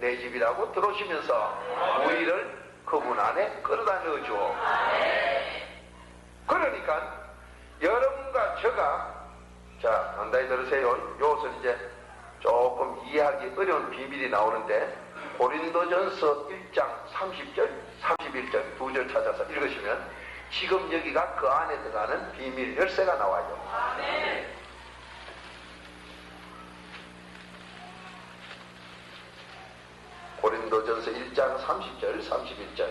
내 집이라고 들어오시면서 우리를 그분 안에 끌어다 넣어줘. 그러니까 여러분과 저가 자 간단히 들으세요. 요것은 이제 조금 이해하기 어려운 비밀이 나오는데 고린도전서 1장 30절, 31절 두 절 찾아서 읽으시면 지금 여기가 그 안에 들어가는 비밀 열쇠가 나와요. 고린도전서 1장 30절, 31절.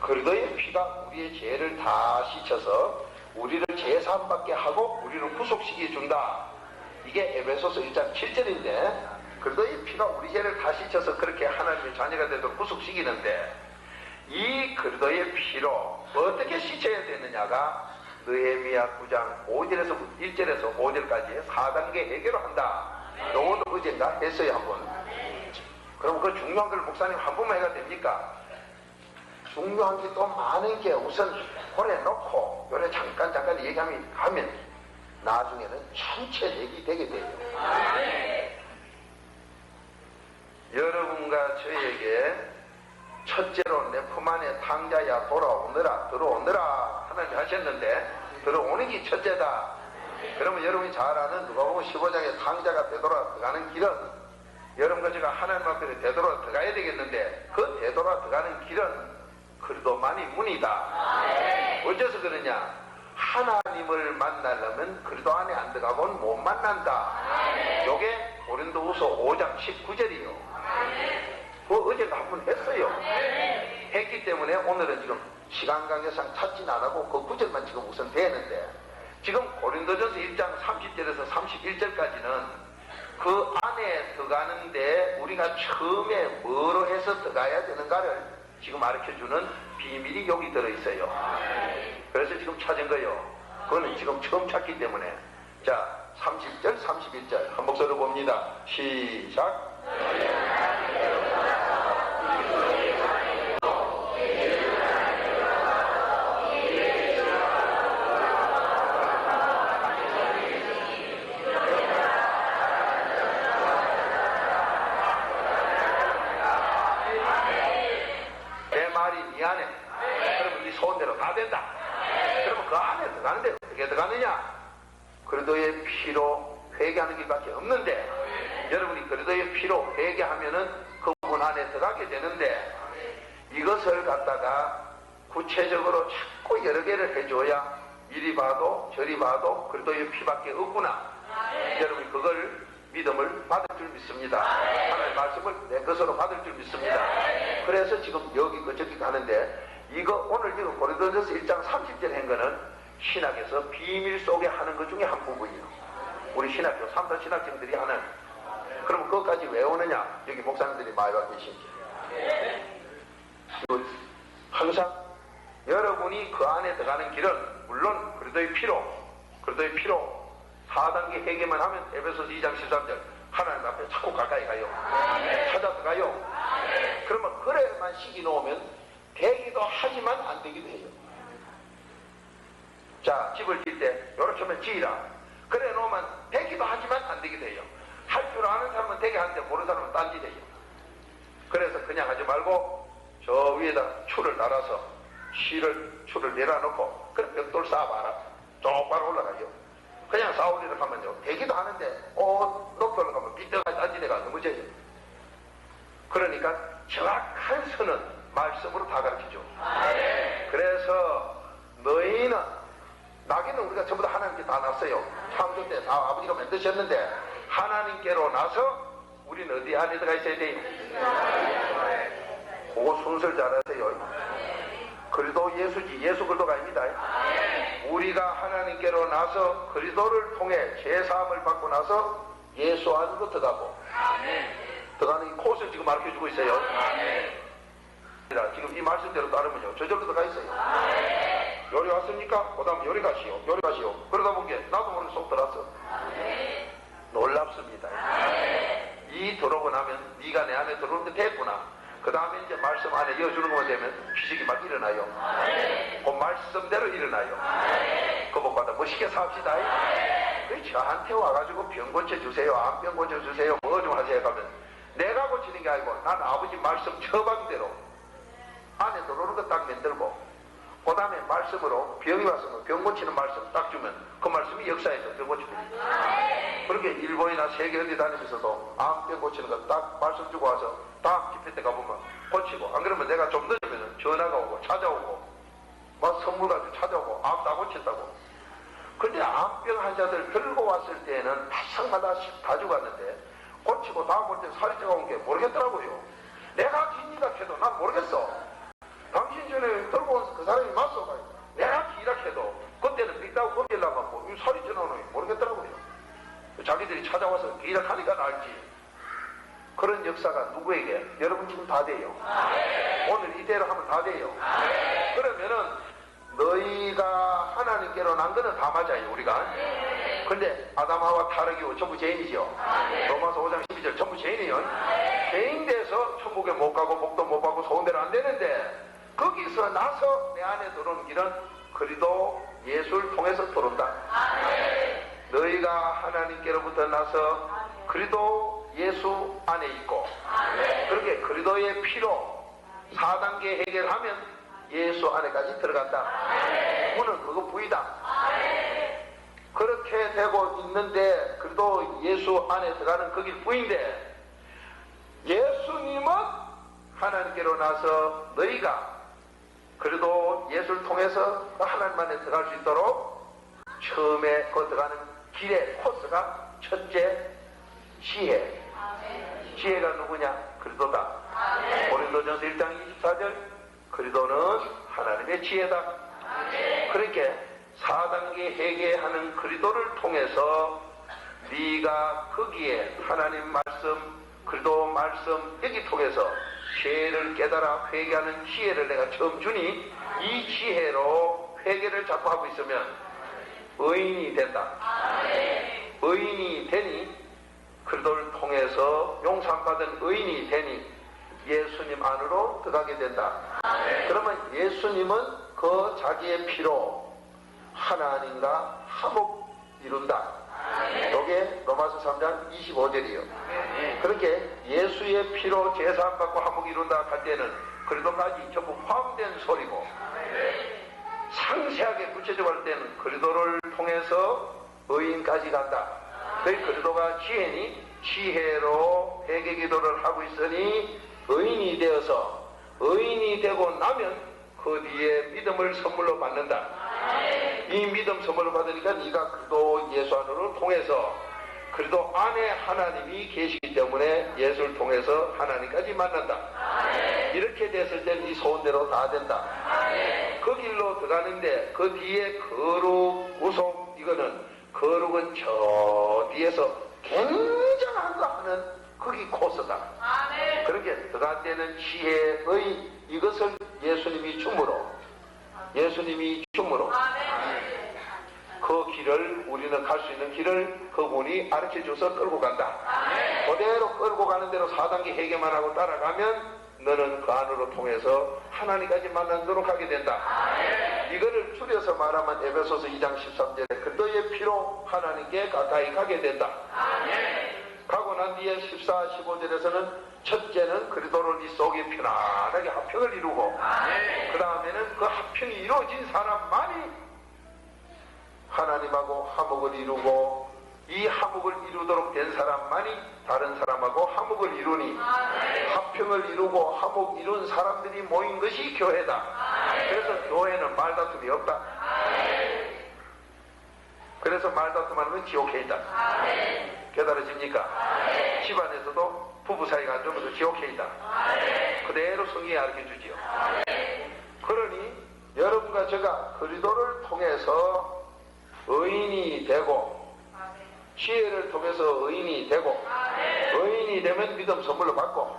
그리도의 피가 우리의 죄를 다 씻어서 우리를 제사함받게 하고 우리를 구속시켜 준다. 이게 에베소서 1장 7절인데 그리도의 피가 우리 죄를 다 씻어서 그렇게 하나님의 자녀가 되도록 구속시키는데 이 그리도의 피로 어떻게 씻어야 되느냐가 느헤미야 9장 5절에서 1절에서 5절까지의 4단계 해결을 한다. 요것도 어젠가 했어요 한번. 그럼 그 중요한 걸 목사님 한 번만 해가 됩니까? 중요한 게 또 많은 게 우선 고래 놓고 요래 잠깐 잠깐 얘기하면 하면 나중에는 전체 얘기 되게 돼요. 여러분과 저에게 첫째로 내 품 안에 탕자야 돌아오느라 들어오느라 하나님 하셨는데 들어오는 게 첫째다. 그러면 여러분이 잘 아는 누가복음 15장에 탕자가 되돌아 들어가는 길은 여러분과 제가 하나님 앞에 되돌아 들어가야 되겠는데 그 되돌아 들어가는 길은 그리도만이 문이다. 어째서 그러냐? 하나님을 만나려면 그리도 안에 안 들어가면 못 만난다. 요게 고린도후서 5장 19절이요. 그 어제도 한번 했어요. 했기 때문에 오늘은 지금 시간 관계상 찾진 안 하고 그 구절만 지금 우선 되는데 지금 고린도전서 1장 30절에서 31절까지는 그 안에 들어가는데 우리가 처음에 뭐로 해서 들어가야 되는가를 지금 가르쳐주는 비밀이 여기 들어있어요. 그래서 지금 찾은 거예요. 그거는 지금 처음 찾기 때문에. 자, 30절, 31절. 한 목소리로 봅니다. 시작. 내 말이 네 안에. 그러면 네 소원대로 다 된다. 그러면 그 안에 들어가는데 어떻게 들어가느냐? 그리도의 피로 회개하는 길밖에 없는데 여러분이 그리도의 피로 회개하면은 그분 안에 들어가게 되는데 이것을 갖다가 구체적으로 자꾸 여러 개를 해줘야 이리 봐도 저리 봐도 그리도의 피밖에 없구나. 여러분이 그걸 믿음을 받을 줄 믿습니다. 하나님의 말씀을 내 것으로 받을 줄 믿습니다. 그래서 지금 여기 그 저기 가는데 이거 오늘 지금 고린도전서 1장 30절 한 거는 신학에서 비밀 속에 하는 것 중에 한 부분이에요. 우리 신학교 삼선 신학생들이 하는 그럼 그것까지 왜 오느냐? 여기 목사님들이 많이 계신지. 이거 항상 여러분이 그 안에 들어가는 길은 물론 그리도의 피로 그리도의 피로 4단계 회개만 하면 에베소서 2장 13절 하나님 앞에 자꾸 가까이 가요. 찾아 들어가요. 그러면 그래만 시기 놓으면 되기도 하지만 안 되기도 해요. 자, 집을 질때 요렇게 하면 지으라. 그래 놓으면 되기도 하지만 안 되기도 해요. 할 줄 아는 사람은 되게 하는데 모르는 사람은 딴짓 해요. 그래서 그냥 하지 말고 저 위에다 추를 달아서 실을 추를 내려놓고 그래 벽돌 쌓아봐라. 똑바로 올라가요. 그냥 싸우리를 하면요. 되기도 하는데 어 높이 올라가면 삐뚤어가 딴짓해가 넘어져요. 그러니까 정확한 선은 말씀으로 다 가르치죠. 그래서 너희는 나기는 우리가 전부 다 하나님께 다 났어요. 창조 때 다 아버지가 만드셨는데 하나님께로 나서 우리는 어디 안에 들어가 있어야 돼요? 그거 순서를 잘 하세요. 그리도 예수지 예수 그리도가 아닙니다. 우리가 하나님께로 나서 그리도를 통해 제사함을 받고 나서 예수 안으로 들어가고 들어가는 이 코스를 지금 가르쳐주고 있어요. 지금 이 말씀대로 따르면요. 저절로 들어가 있어요. 요리 왔습니까? 그 다음 요리 가시오. 요리 가시오. 그러다 보니 나도 모르게 속 들어왔어. 놀랍습니다. 이 들어오고 나면 네가 내 안에 들어오는데 됐구나. 그 다음에 이제 말씀 안에 이어주는 것만 되면 기적이 막 일어나요. 그 말씀대로 일어나요. 그것보다 멋있게 삽시다. 왜 저한테 와가지고 병 고쳐주세요. 암병 고쳐주세요. 뭐 좀 하세요. 가면 내가 고치는 게 아니고 난 아버지 말씀 처방대로 안에 들어오는 거 딱 만들고 그 다음에 말씀으로 병이 왔으면 병 고치는 말씀 딱 주면 그 말씀이 역사에서 병 고칩니다. 그렇게 일본이나 세계 어디 다니면서도 암병 고치는 거 딱 말씀 주고 와서 다음 집회 때 가보면 고치고 안 그러면 내가 좀 늦으면 전화가 오고 찾아오고 막 선물 가지고 찾아오고 암 다 고쳤다고. 근데 암병 환자들 들고 왔을 때는 바싹마다 다 죽었는데 고치고 다음 올 때 살이 쪄온 게 모르겠더라고요. 내가 기니까 해도 난 모르겠어. 당신 전에 들고 온 그 사람이 맞소? 내가 기라 해도 그때는 빅다고 겁질라고 뭐 살이 쪄나오는 모르겠더라고요 자기들이 찾아와서 기락하니까 알지. 그런 역사가 누구에게? 여러분 지금 다 돼요. 오늘 이대로 하면 다 돼요. 그러면은 너희가 하나님께로 난 거는 다 맞아요, 우리가. 근데 아담하와 타락이고 전부 죄인이죠. 로마서 5장 12절 전부 죄인이요. 죄인 돼서 천국에 못 가고 복도 못 받고 소원대로 안 되는데 거기서 나서 내 안에 들어온 길은 그리도 예수를 통해서 하나님께로부터 나서 그리도 예수 안에 있고 그렇게 그리도의 피로 4단계 해결하면 예수 안에까지 들어간다. 문은 그거 부이다. 그렇게 되고 있는데 그래도 예수 안에 들어가는 그길 부인데 예수님은 하나님께로 나서 너희가 그래도 예수를 통해서 하나님 안에 들어갈 수 있도록 처음에 그 들어가는 길의 코스가 첫째 지혜. 지혜가 누구냐? 그리도다. 고린도전서 1장 24절. 그리도는 하나님의 지혜다. 그렇게 4단계 회개하는 그리도를 통해서 네가 거기에 하나님 말씀 그리도 말씀 여기 통해서 죄를 깨달아 회개하는 지혜를 내가 처음 주니 이 지혜로 회개를 자꾸 하고 있으면 의인이 된다. 의인이 되니 그리도를 통해서 용서받은 의인이 되니 예수님 안으로 들어가게 된다. 그러면 예수님은 그 자기의 피로 하나님과 화목 이룬다. 이게 로마서 3장 25절이요. 그렇게 예수의 피로 제사함 받고 화목 이룬다 할 때는 그리도까지 전부 포함된 소리고 상세하게 구체적으로 할 때는 그리도를 통해서 의인까지 간다. 그 그리도가 지혜니 지혜로 회개 기도를 하고 있으니 의인이 되어서 의인이 되고 나면 그 뒤에 믿음을 선물로 받는다. 이 믿음 선물을 받으니까 네가 그리도 예수 안으로 통해서 그래도 안에 하나님이 계시기 때문에 예수를 통해서 하나님까지 만난다. 이렇게 됐을 때는 이 소원대로 다 된다. 그 길로 들어가는데 그 뒤에 거룩, 우속 이거는 거룩은 저 뒤에서 굉장한 거 하는 거기 코스다. 그렇게 들어갈 때는 지혜의 이것을 예수님이 줌으로 예수님이 줌으로 그 길을 우리는 갈 수 있는 길을 그분이 가르쳐 줘서 끌고 간다. 그대로 끌고 가는 대로 4단계 해결만 하고 따라가면 너는 그 안으로 통해서 하나님까지 만나도록 하게 된다. 이거를 줄여서 말하면 에베소서 2장 13절에 그도의 피로 하나님께 가까이 가게 된다. 가고 난 뒤에 14, 15절에서는 첫째는 그리도를 이 속에 편안하게 합평을 이루고 그 다음에는 그 합평이 이루어진 사람만이 하나님하고 화목을 이루고 이 화목을 이루도록 된 사람만이 다른 사람하고 화목을 이루니 합평을 이루고 화목 이룬 사람들이 모인 것이 교회다. 그래서 교회는 말다툼이 없다. 그래서 말다툼하는 건 지옥에 있다. 깨달아집니까? 집안에서도 부부 사이가 안 좋으면 지옥에 있다. 그대로 성경이 가르쳐 주지요. 그러니 여러분과 제가 그리도를 통해서 의인이 되고 지혜를 통해서 의인이 되고 의인이 되면 믿음 선물로 받고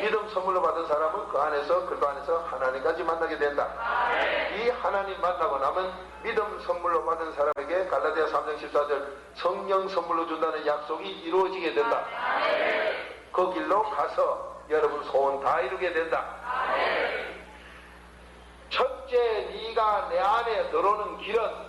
믿음 선물로 받은 사람은 그 안에서 그도 안에서 하나님까지 만나게 된다. 이 하나님 만나고 나면 믿음 선물로 받은 사람에게 갈라디아 3장 14절 성령 선물로 준다는 약속이 이루어지게 된다. 그 길로 가서 여러분 소원 다 이루게 된다. 첫째 네가 내 안에 들어오는 길은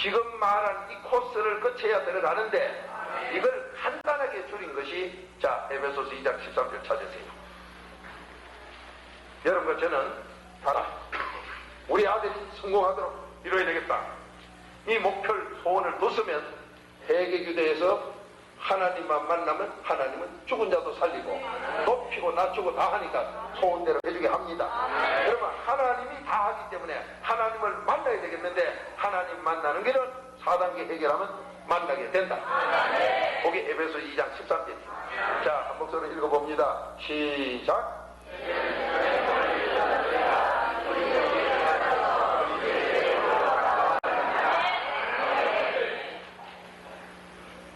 지금 말한 이 코스를 거쳐야 들어가는데 이걸 간단하게 줄인 것이 자 에베소서 2장 13절 찾으세요. 여러분 저는 하나 우리 아들이 성공하도록 이뤄야 되겠다. 이 목표를 소원을 뒀으면 세계교대에서 하나님만 만나면 하나님은 죽은 자도 살리고 높이고 낮추고 다 하니까 소원대로 해주게 합니다. 그러면 하나님이 다 하기 때문에 하나님을 만나야 되겠는데 하나님 만나는 길은 4단계 해결하면 만나게 된다. 거기 에베소 2장 13절. 자, 한 목소리 읽어봅니다. 시작.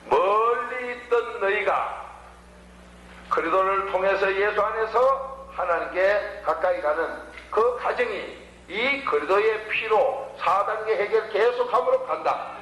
멀리 있던 너희가 그리도를 통해서 예수 안에서 하나님께 가까이 가는 그 과정이 이 그리도의 피로 4단계 해결 계속함으로 간다.